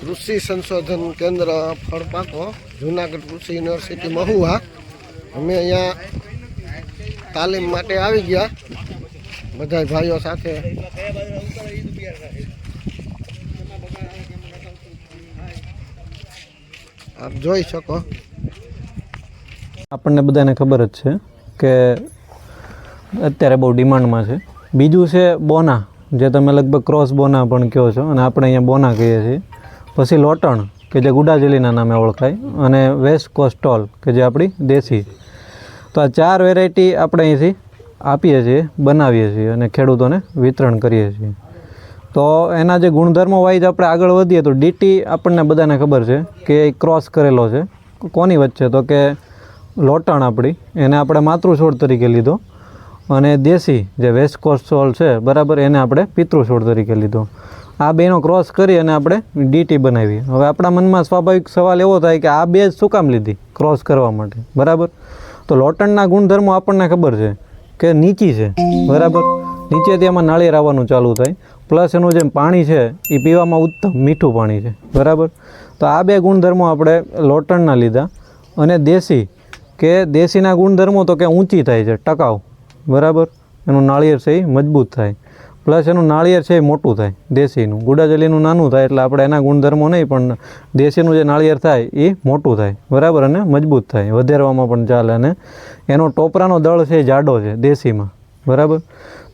કૃષિ સંશોધન કેન્દ્ર ફળપાકો જુનાગઢ કૃષિ યુનિવર્સિટી મહુવા અમે અહીંયા તાલીમ માટે આવી ગયા. બધા ભાઈઓ સાથે. આપ જોઈ શકો. આપણને બધાને ખબર જ છે કે અત્યારે બહુ ડિમાન્ડમાં છે. બીજું છે બોના, જે તમે લગભગ ક્રોસ બોના પણ કહો છો અને આપણે અહીંયા બોના કહીએ છીએ. પછી લોટણ, કે જે ગુડાજલીના નામે ઓળખાય, અને વેસ્ટ કોસ્ટોલ કે જે આપણી દેશી. તો આ ચાર વેરાયટી આપણે અહીંથી આપીએ છીએ, બનાવીએ છીએ અને ખેડૂતોને વિતરણ કરીએ છીએ. તો એના જે ગુણધર્મો વાઇઝ આપણે આગળ વધીએ, તો ડીટી આપણને બધાને ખબર છે કે એ ક્રોસ કરેલો છે. કોની વચ્ચે? તો કે લોટણ આપણી, એને આપણે માતૃછોડ તરીકે લીધો, અને દેશી જે વેસ્ટ કોસ્ટોલ છે, બરાબર એને આપણે પિતૃછોડ તરીકે લીધો. આ બેનો ક્રોસ કરી અને આપણે ડીટી બનાવી હવે આપણા મનમાં સ્વાભાવિક સવાલ એવો થાય કે આ બે જ શું કામ લીધી? ક્રોસ કરવા માટે. બરાબર? તો લોટણના ગુણધર્મો આપણને ખબર છે કે નીચી છે. બરાબર? નીચેથી એમાં નાળિયેર આવવાનું ચાલુ થાય. પ્લસ એનું જે પાણી છે, એ પીવામાં ઉત્તમ મીઠું પાણી છે. બરાબર? તો આ બે ગુણધર્મો આપણે લોટણના લીધા. અને દેશી, કે દેશીના ગુણધર્મો તો કે ઊંચી થાય છે, ટકાઉ. બરાબર? એનું નાળિયેર છે એ મજબૂત થાય. પ્લસ એનું નાળિયેર છે એ મોટું થાય, દેશીનું. ગુડાજલીનું નાનું થાય એટલે આપણે એના ગુણધર્મો નહીં, પણ દેશીનું જે નાળિયેર થાય એ મોટું થાય, બરાબર? અને મજબૂત થાય, વધેરવામાં પણ ચાલે. અને એનો ટોપરાનો દળ છે એ જાડો છે, દેશીમાં, બરાબર?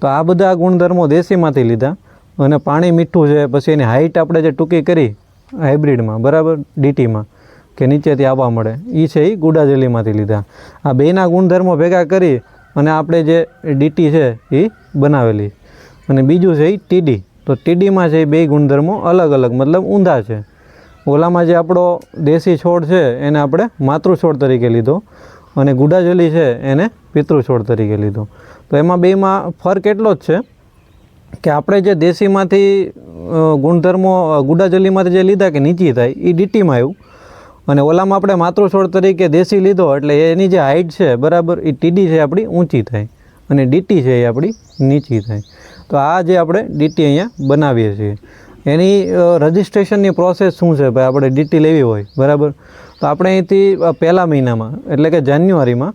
તો આ બધા ગુણધર્મો દેશીમાંથી લીધા અને પાણી મીઠું છે, પછી એની હાઇટ આપણે જે ટૂંકી કરી, હાઇબ્રિડમાં, બરાબર? ડીટીમાં, કે નીચેથી આવવા મળે. એ છે એ ગુડાજલીમાંથી લીધા. આ બેના ગુણધર્મો ભેગા કરી અને આપણે જે ડીટી છે એ બનાવેલી. અને બીજું છે એ ટીડી. તો ટીડીમાં છે એ બે ગુણધર્મો અલગ અલગ, મતલબ ઊંધા છે. ઓલામાં જે આપણો દેશી છોડ છે, એને આપણે માતૃ છોડ તરીકે લીધો. અને ગુડાજલી છે, એને પિતૃ છોડ તરીકે લીધો. તો એમાં બેમાં ફરક એટલો જ છે કે આપણે જે દેશીમાંથી ગુણધર્મો ગુડાજલીમાંથી જે લીધા કે નીચી થાય એ ડીટીમાં આવ્યું. અને ઓલામાં આપણે માતૃ છોડ તરીકે દેશી લીધો, એટલે એની જે હાઇટ છે, બરાબર એ ટીડી છે આપણી ઊંચી થાય. અને ડીટી છે એ આપણી નીચી થાય. તો આ જે આપણે ડીટી અહીંયા બનાવીએ છીએ. એની રજિસ્ટ્રેશનની પ્રોસેસ શું છે ભાઈ? આપણે ડીટી લેવી હોય, બરાબર? તો આપણે અહીંથી પહેલા મહિનામાં, એટલે કે જાન્યુઆરીમાં,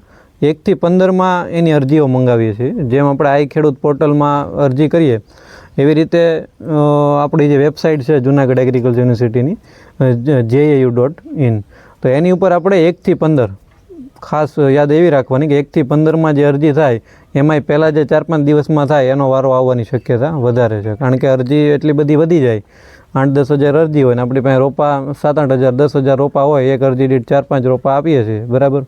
એકથી પંદરમાં એની અરજીઓ મંગાવીએ છીએ. જેમ આપણે આઈ ખેડૂત પોર્ટલમાં અરજી કરીએ, એવી રીતે આપણી જે વેબસાઇટ છે, જુનાગઢ એગ્રીકલ્ચર યુનિવર્સિટીની જેએયુ ડોટ ઇન તો એની ઉપર આપણે એકથી પંદર ખાસ યાદ એવી રાખવાની કે એકથી પંદરમાં જે અરજી થાય, એમાંય પહેલાં જે ચાર પાંચ દિવસમાં થાય, એનો વારો આવવાની શક્યતા વધારે છે. કારણ કે અરજી એટલી બધી વધી જાય. આઠ દસ હજાર અરજી હોય ને આપણી પાસે રોપા, સાત આઠ હજાર, દસ હજાર રોપા હોય, એક અરજી દીઠ ચાર પાંચ રોપા આપીએ છીએ, બરાબર?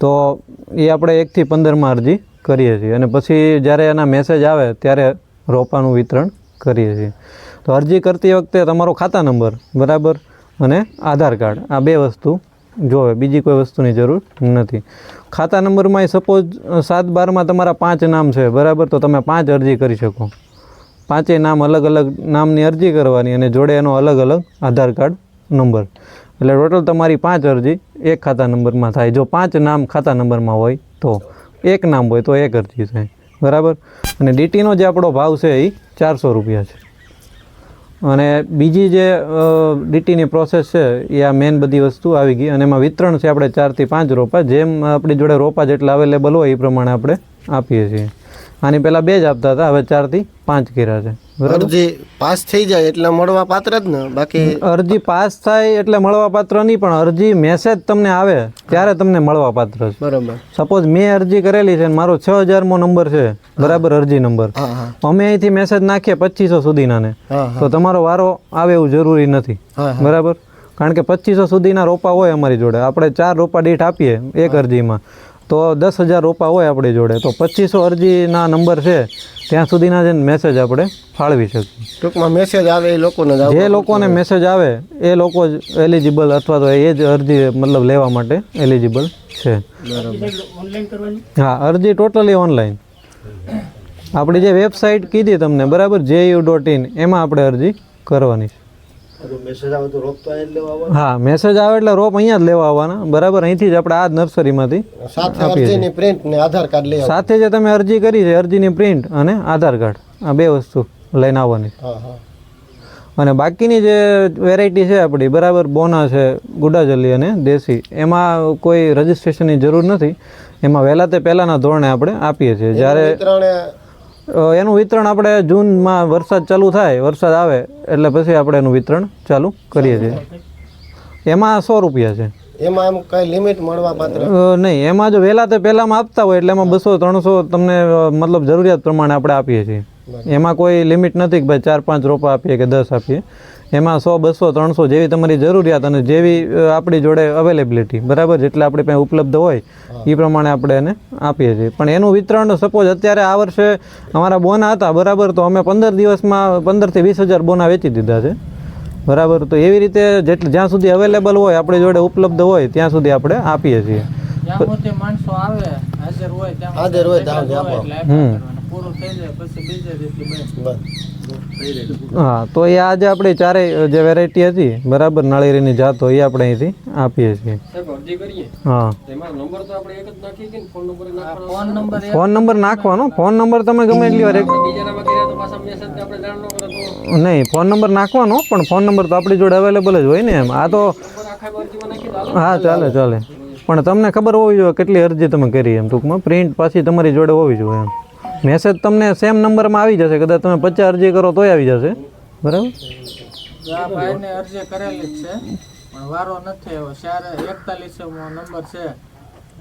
તો એ આપણે એકથી પંદરમાં અરજી કરીએ છીએ. અને પછી જ્યારે એના મેસેજ આવે, ત્યારે રોપાનું વિતરણ કરીએ છીએ. તો અરજી કરતી વખતે તમારો ખાતા નંબર, બરાબર? અને આધાર કાર્ડ, આ બે વસ્તુ જોવે બીજી કોઈ વસ્તુની જરૂર નથી. ખાતા નંબરમાં સપોઝ સાત બારમાં તમારા પાંચ નામ છે, બરાબર? તો તમે પાંચ અરજી કરી શકો. પાંચેય નામ અલગ અલગ નામની અરજી કરવાની અને જોડે એનો અલગ અલગ આધાર કાર્ડ નંબર. એટલે ટોટલ તમારી પાંચ અરજી એક ખાતા નંબરમાં થાય. જો પાંચ નામ ખાતા નંબરમાં હોય તો એક નામ હોય તો એક અરજી થાય. બરાબર? અને ડીટીનો જે આપણો ભાવ છે એ ચારસો રૂપિયા છે. અને બીજી જે ડીટીની પ્રોસેસ છે, એ આ મેન બધી વસ્તુ આવી ગઈ. અને એમાં વિતરણ છે આપણે ચારથી પાંચ રોપા. જેમ આપણી જોડે રોપા જેટલા અવેલેબલ હોય એ પ્રમાણે આપણે આપીએ છીએ. આની પહેલાં બે જ આપતા હતા હવે ચારથી પાંચ કર્યા છે. અરજી પાસ થઈ જાય એટલે મળવા પાત્ર જ ને? બાકી અરજી પાસ થાય એટલે મળવા પાત્ર નહીં પણ અરજી મેસેજ તમને આવે ત્યારે તમને મળવા પાત્ર છે. બરાબર. સપોઝ મેં અરજી કરેલી છે મારો છ હજારમો નંબર છે બરાબર અરજી નંબર અમે અહીંથી મેસેજ નાખીએ પચીસો સુધીના ને તો તમારો વારો આવે એવું જરૂરી નથી. બરાબર? કારણ કે પચીસો સુધીના રોપા હોય અમારી જોડે. આપણે ચાર રોપા દીઠ આપીએ એક અરજીમાં. તો દસ હજાર રોપા હોય આપણી જોડે. તો પચીસો અરજીના નંબર છે ત્યાં સુધીના જે મેસેજ આપણે ફાળવી શકીએ. ટૂંકમાં મેસેજ આવે એ લોકોને જે લોકોને મેસેજ આવે એ લોકો જ એલિજિબલ અથવા તો એ જ અરજી મતલબ લેવા માટે એલિજિબલ છે. હા અરજી ટોટલી ઓનલાઈન આપણી જે વેબસાઇટ કીધી તમને બરાબર જે યુ ડોટ ઇન એમાં આપણે અરજી કરવાની છે. હા મેસેજ આવે એટલે રોપ અહીંયા જ લેવા આવવાના. બરાબર અહીંથી જ આપણે આ જ નર્સરીમાંથી સાથે અરજીની પ્રિન્ટ ને આધાર કાર્ડ લઈ સાથે જે તમે અરજી કરી છે અરજીની પ્રિન્ટ અને આધાર કાર્ડ આ બે વસ્તુ લઈને આવવાની. હા હા. અને બાકીની જે વેરાયટી છે આપણી બરાબર બોના છે ગુડાજલી અને દેશી એમાં કોઈ રજિસ્ટ્રેશનની જરૂર નથી. એમાં વહેલા તે પહેલાંના ધોરણે આપણે આપીએ છીએ. જ્યારે એનું વિતરણ આપણે જૂનમાં વરસાદ ચાલુ થાય વરસાદ આવે એટલે પછી આપણે એનું વિતરણ ચાલુ કરીએ છીએ. એમાં સો રૂપિયા છે. એમાં એમ કઈ લિમિટ મળવા પાત્ર નહીં એમાં જો વહેલા તે પહેલામાં આપતા હોય એટલે એમાં બસો ત્રણસો તમને મતલબ જરૂરિયાત પ્રમાણે આપણે આપીએ છીએ. એમાં કોઈ લિમિટ નથી કે ભાઈ ચાર પાંચ રોપા આપીએ કે દસ આપીએ. એમાં સો બસો ત્રણસો જેવી તમારી જરૂરિયાત અને જેવી આપણી જોડે અવેલેબિલિટી બરાબર? જેટલા આપણી પાસે ઉપલબ્ધ હોય એ પ્રમાણે આપણે એને આપીએ છીએ. પણ એનું વિતરણ સપોઝ અત્યારે આ વર્ષે અમારા બોના હતા બરાબર? તો અમે પંદર દિવસમાં પંદરથી વીસ હજાર બોના વેચી દીધા છે. બરાબર? તો એવી રીતે જેટલું જ્યાં સુધી અવેલેબલ હોય આપણી જોડે ઉપલબ્ધ હોય ત્યાં સુધી આપણે આપીએ છીએ. જ્યાં હા તો એ આજે આપણે ચારેય જે વેરાયટી હતી બરાબર નાળિયેરીની જાત હોય એ આપણે અહીંથી આપીએ છીએ. હા. ફોન નંબર એક ફોન નંબર નાખવાનો ફોન નંબર તમે ગમે એટલી વાર નહીં ફોન નંબર નાખવાનો પણ ફોન નંબર તો આપણી જોડે અવેલેબલ જ હોય ને એમ. આ તો હા ચાલે ચાલે. પણ તમને ખબર હોવી જોઈએ કેટલી અરજી તમે કરી એમ ટૂંકમાં. પ્રિન્ટ પાછી તમારી જોડે હોવી જોઈએ એમ. મેસેજ તમને સેમ નંબરમાં આવી જશે. કદાચ તમે પચાસ અરજી કરો તોય આવી જશે. બરાબર? ભાઈને અરજી કરેલી છે. વારો નથી આવ્યો. ચાર એકતાલીસ નંબર છે.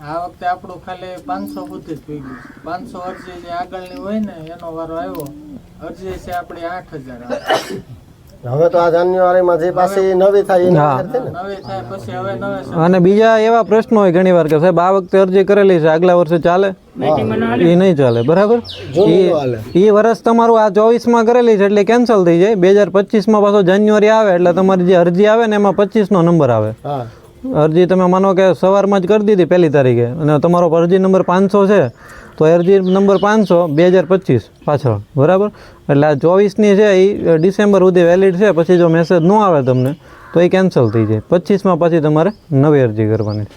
આ વખતે આપણું ખાલી પાંચસો જ થઈ ગયું પાંચસો અરજી જે આગળની હોય ને, એનો વારો આવ્યો. અરજી છે આપણી આઠ હજાર. હવે તો આ જાન્યુઆરીમાં જે પાછી નવી થાય એની હા. અસર છે ને. નવી થાય પછી હવે નવે અને બીજા એવા પ્રશ્નો હોય ઘણી વાર કે સાહેબ આ વખતે અરજી કરેલી છે આગલા વર્ષે ચાલે? એ નહીં ચાલે બરાબર? એ વર્ષ તમારું આ ચોવીસમાં કરેલી છે એટલે કેન્સલ થઈ જાય. બે હજાર પચીસમાં પાછો જાન્યુઆરી આવે એટલે તમારી જે અરજી આવે ને એમાં પચીસનો નંબર આવે. હા. અરજી તમે માનો કે સવારમાં જ કરી દીધી પહેલી તારીખે. અને તમારો અરજી નંબર પાંચસો છે, તો અરજી નંબર પાંચસો બે હજાર પચીસ પાછળ. બરાબર? એટલે આ ચોવીસની છે એ ડિસેમ્બર સુધી વેલિડ છે, પછી જો મેસેજ ન આવે તમને, તો એ કેન્સલ થઈ જાય. પચીસમાં પછી તમારે નવી અરજી કરવાની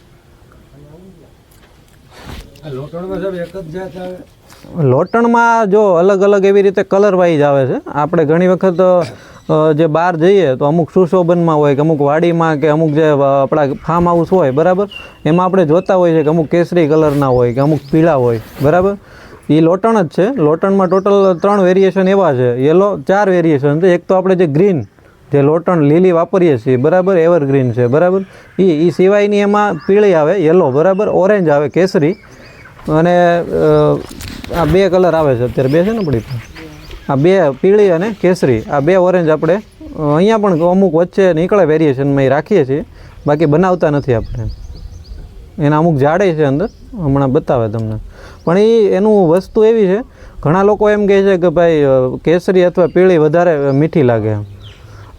લોટણમાં જો અલગ અલગ એવી રીતે કલર વાઇઝ આવે છે. આપણે ઘણી વખત જે બહાર જઈએ તો અમુક સુશોભનમાં હોય કે અમુક વાડીમાં કે અમુક જે આપણા ફાર્મ હાઉસ હોય, બરાબર? એમાં આપણે જોતા હોઈએ છીએ કે અમુક કેસરી કલરના હોય કે અમુક પીળા હોય, બરાબર? એ લોટણ જ છે. લોટણમાં ટોટલ ત્રણ વેરિએશન એવા છે. યલો ચાર વેરિએશન છે. એક તો આપણે જે ગ્રીન જે લોટણ લીલી વાપરીએ છીએ, બરાબર? એવરગ્રીન છે, બરાબર? એ એ સિવાયની એમાં પીળી આવે યલો બરાબર? ઓરેન્જ આવે, કેસરી. અને આ બે કલર આવે છે. અત્યારે બે છે ને આપણી. આ બે પીળી અને કેસરી, આ બે ઓરેન્જ આપણે અહીંયા પણ અમુક વચ્ચે નીકળે વેરિએશનમાં એ રાખીએ છીએ. બાકી બનાવતા નથી આપણે. એના અમુક જાડે છે અંદર, હમણાં બતાવે તમને. પણ એ એનું વસ્તુ એવી છે, ઘણા લોકો એમ કહે છે કે ભાઈ કેસરી અથવા પીળી વધારે મીઠી લાગે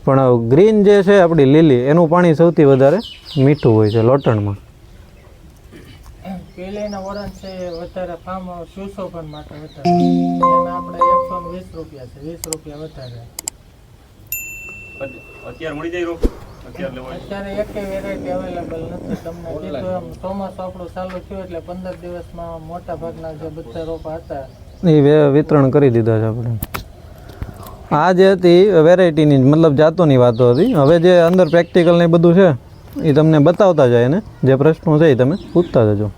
પણ ગ્રીન જે છે આપણી લીલી, એનું પાણી સૌથી વધારે મીઠું હોય છે લોટણમાં. પેલીના વરણ છે એ વધારે ફાર્મ સુશોભન માટે વધારે. એના આપણે એકસો વીસ રૂપિયા છે વીસ રૂપિયા વધારે. અત્યારે મળી જાય અત્યારે લેવો વેરાયટી અવેલેબલ નથી. તમને કીધું એમ ચોમાસું આપણું ચાલુ થયું એટલે પંદર દિવસમાં મોટા ભાગના જે બધા રોપા હતા એ વિતરણ કરી દીધા છે આપણે. આ જે હતી વેરાયટીની મતલબ જાતોની વાતો હતી. હવે જે અંદર પ્રેક્ટિકલ ને બધું છે એ તમને બતાવતા જાય ને. જે પ્રશ્નો છે એ તમે પૂછતા જજો.